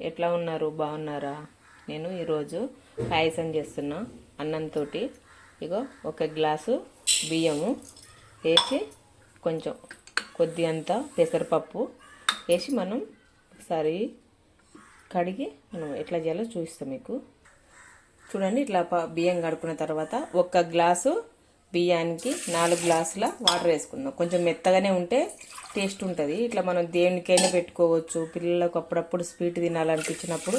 ఎట్లా ఉన్నారు? బాగున్నారా? నేను ఈరోజు పాయసం చేస్తున్నా. అన్నంతో ఇగో ఒక గ్లాసు బియ్యము వేసి కొంచెం కొద్ది అంత పెసరపప్పు వేసి మనం ఒకసారి కడిగి మనం ఎట్లా చేయాలో చూపిస్తాం మీకు. చూడండి ఇట్లా బియ్యం కడుక్కున్న తర్వాత ఒక గ్లాసు బియ్యానికి నాలుగు గ్లాసుల వాటర్ వేసుకుందాం. కొంచెం మెత్తగానే ఉంటే టేస్ట్ ఉంటుంది. ఇట్లా మనం దేనికైనా పెట్టుకోవచ్చు. పిల్లలకు అప్పుడప్పుడు స్వీట్ తినాలనిపించినప్పుడు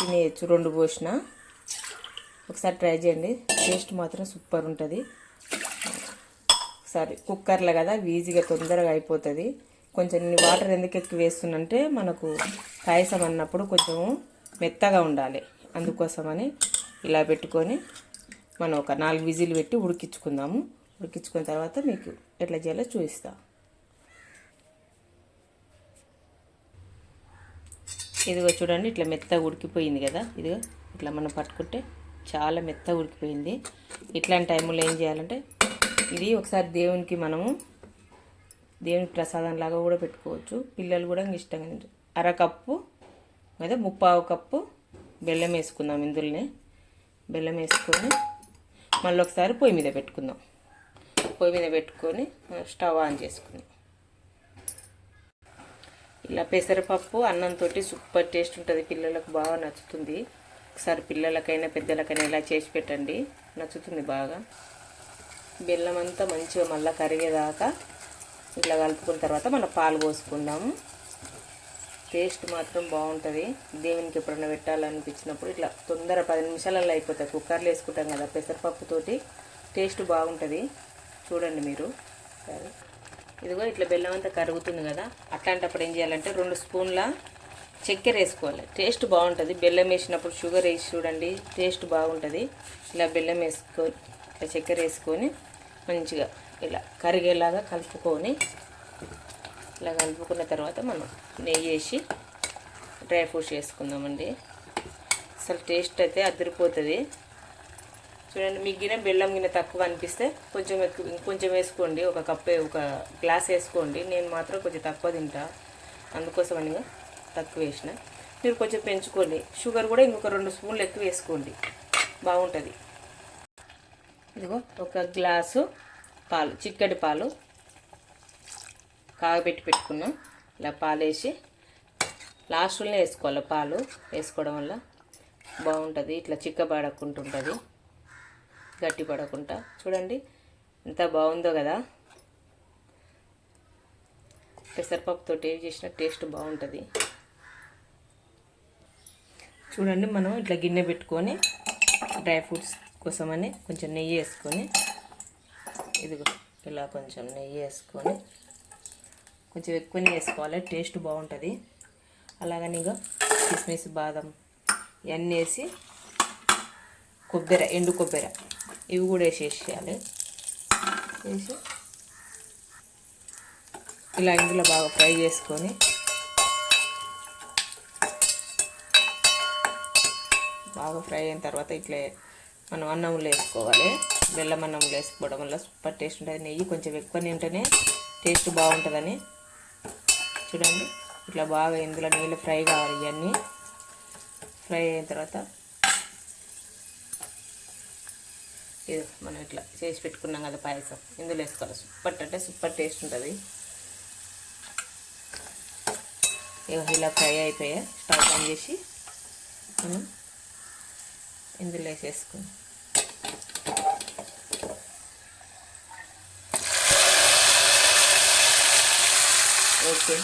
తినేయచ్చు. రెండు పోసిన. ఒకసారి ట్రై చేయండి. టేస్ట్ మాత్రం సూపర్ ఉంటుంది. ఒకసారి కుక్కర్లో కదా ఈజీగా తొందరగా అయిపోతుంది. కొంచెం వాటర్ ఎందుకు ఎక్కువ వేస్తుందంటే మనకు పాయసం అన్నప్పుడు కొంచెం మెత్తగా ఉండాలి. అందుకోసమని ఇలా పెట్టుకొని మనం ఒక నాలుగు విజిల్ పెట్టి ఉడికించుకుందాము. ఉడికించుకున్న తర్వాత మీకు ఎట్లా చేయాలో చూపిస్తా. ఇదిగో చూడండి ఇట్లా మెత్తగా ఉడికిపోయింది కదా. ఇదిగో ఇట్లా మనం పట్టుకుంటే చాలా మెత్తగా ఉడికిపోయింది. ఇట్లాంటి టైంలో ఏం చేయాలంటే ఇది ఒకసారి దేవునికి మనము దేవునికి ప్రసాదం లాగా కూడా పెట్టుకోవచ్చు. పిల్లలు కూడా ఇష్టంగా అరకప్పు లేదా ముప్పావు కప్పు బెల్లం వేసుకుందాం ఇందులోనే. బెల్లం వేసుకొని మళ్ళీ ఒకసారి పొయ్యి మీద పెట్టుకుందాం. పొయ్యి మీద పెట్టుకొని స్టవ్ ఆన్ చేసుకుందాం. ఇలా పెసరపప్పు అన్నంతో సూపర్ టేస్ట్ ఉంటుంది. పిల్లలకు బాగా నచ్చుతుంది. ఒకసారి పిల్లలకైనా పెద్దలకైనా ఇలా చేసి పెట్టండి. నచ్చుతుంది బాగా. బెల్లం అంతా మంచిగా మళ్ళీ కరిగేదాకా ఇట్లా కలుపుకున్న తర్వాత మనం పాలు పోసుకుందాము టేస్ట్ మాత్రం బాగుంటుంది. దేవునికి ఎప్పుడైనా పెట్టాలనిపించినప్పుడు ఇట్లా తొందర పది నిమిషాలలో అయిపోతుంది కుక్కర్లో వేసుకుంటాం కదా పెసరపప్పుతోటి టేస్ట్ బాగుంటుంది. చూడండి మీరు. సరే. ఇదిగో ఇట్లా బెల్లం అంతా కరుగుతుంది కదా అట్లాంటప్పుడు ఏం చేయాలంటే రెండు స్పూన్ల చక్కెర వేసుకోవాలి. టేస్ట్ బాగుంటుంది. బెల్లం వేసినప్పుడు షుగర్ వేసి చూడండి టేస్ట్ బాగుంటుంది. ఇలా బెల్లం వేసుకో ఇట్లా చక్కెర వేసుకొని మంచిగా ఇలా కరిగేలాగా కలుపుకొని ఇలా కలుపుకున్న తర్వాత మనం నెయ్యి వేసి డ్రై ఫ్రూట్స్ వేసుకుందామండి అసలు టేస్ట్ అయితే అదిరిపోతుంది. చూడండి మీకు గిన్నె బెల్లం గిన్నె తక్కువ అనిపిస్తే కొంచెం ఎక్కువ ఇంకొంచెం వేసుకోండి. ఒక కప్పు ఒక గ్లాస్ వేసుకోండి. నేను మాత్రం కొంచెం తక్కువ తింటా. అందుకోసం అని తక్కువ వేసిన. మీరు కొంచెం పెంచుకోండి. షుగర్ కూడా ఇంకొక రెండు స్పూన్లు ఎక్కువ వేసుకోండి. బాగుంటుంది. ఇదిగో ఒక గ్లాసు పాలు చిక్కటి పాలు. కాగబెట్టి పెట్టుకున్నాం. ఇలా పాలు వేసి లాస్ట్లోనే వేసుకోవాలి. పాలు వేసుకోవడం వల్ల బాగుంటుంది. ఇట్లా చిక్కబడకుంటుంటుంది. గట్టి పడకుండా చూడండి ఎంత బాగుందో కదా. పెసరపప్పుతో టేస్ట్ చేసిన టేస్ట్ బాగుంటుంది. చూడండి మనం ఇట్లా గిన్నె పెట్టుకొని డ్రై ఫ్రూట్స్ కోసమని కొంచెం నెయ్యి వేసుకొని ఇదిగో ఇలా కొంచెం నెయ్యి వేసుకొని కొంచెం ఎక్కువనే వేసుకోవాలి టేస్ట్ బాగుంటుంది. అలాగని ఇక కిస్మిస్ బాదం ఇవన్నీ వేసి కొబ్బరి ఎండు కొబ్బరి ఇవి కూడా వేసేసేయాలి. వేసి ఇలా ఇందులో బాగా ఫ్రై చేసుకొని బాగా ఫ్రై అయిన తర్వాత ఇట్లా మనం అన్నంలో వేసుకోవాలి. బెల్లం అన్నంలో వేసుకోవడం వల్ల సూపర్ టేస్ట్ ఉంటుంది. నెయ్యి కొంచెం ఎక్కువ తింటేనే టేస్ట్ బాగుంటుందని చూడండి. ఇట్లా బాగా ఇందులో నీళ్ళు ఫ్రై కావాలి ఇవన్నీ. ఫ్రై అయిన తర్వాత ఇది మనం ఇట్లా చేసి పెట్టుకున్నాం కదా పాయసం. ఇందులో వేసుకోవాలి. సూపర్ అంటే సూపర్ టేస్ట్ ఉంటుంది. ఇలా ఫ్రై అయిపోయా స్టవ్ ఆన్ చేసి మనం ఇందులో వేసేసుకుందాం. ఓకే.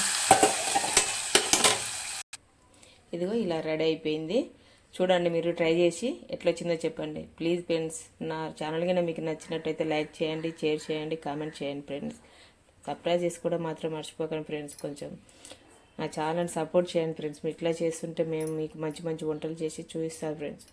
ఇదిగో ఇలా రెడీ అయిపోయింది. చూడండి మీరు ట్రై చేసి ఎట్లా వచ్చిందో చెప్పండి. ప్లీజ్ ఫ్రెండ్స్ నా ఛానల్ కన్నా మీకు నచ్చినట్టయితే లైక్ చేయండి షేర్ చేయండి కామెంట్ చేయండి ఫ్రెండ్స్ సబ్స్క్రైబ్ కూడా మాత్రం మర్చిపోకండి ఫ్రెండ్స్ కొంచెం. నా ఛానల్ సపోర్ట్ చేయండి ఫ్రెండ్స్ మీరు ఇట్లా చేస్తుంటే మేము మీకు మంచి మంచి వంటలు చేసి చూపిస్తాం ఫ్రెండ్స్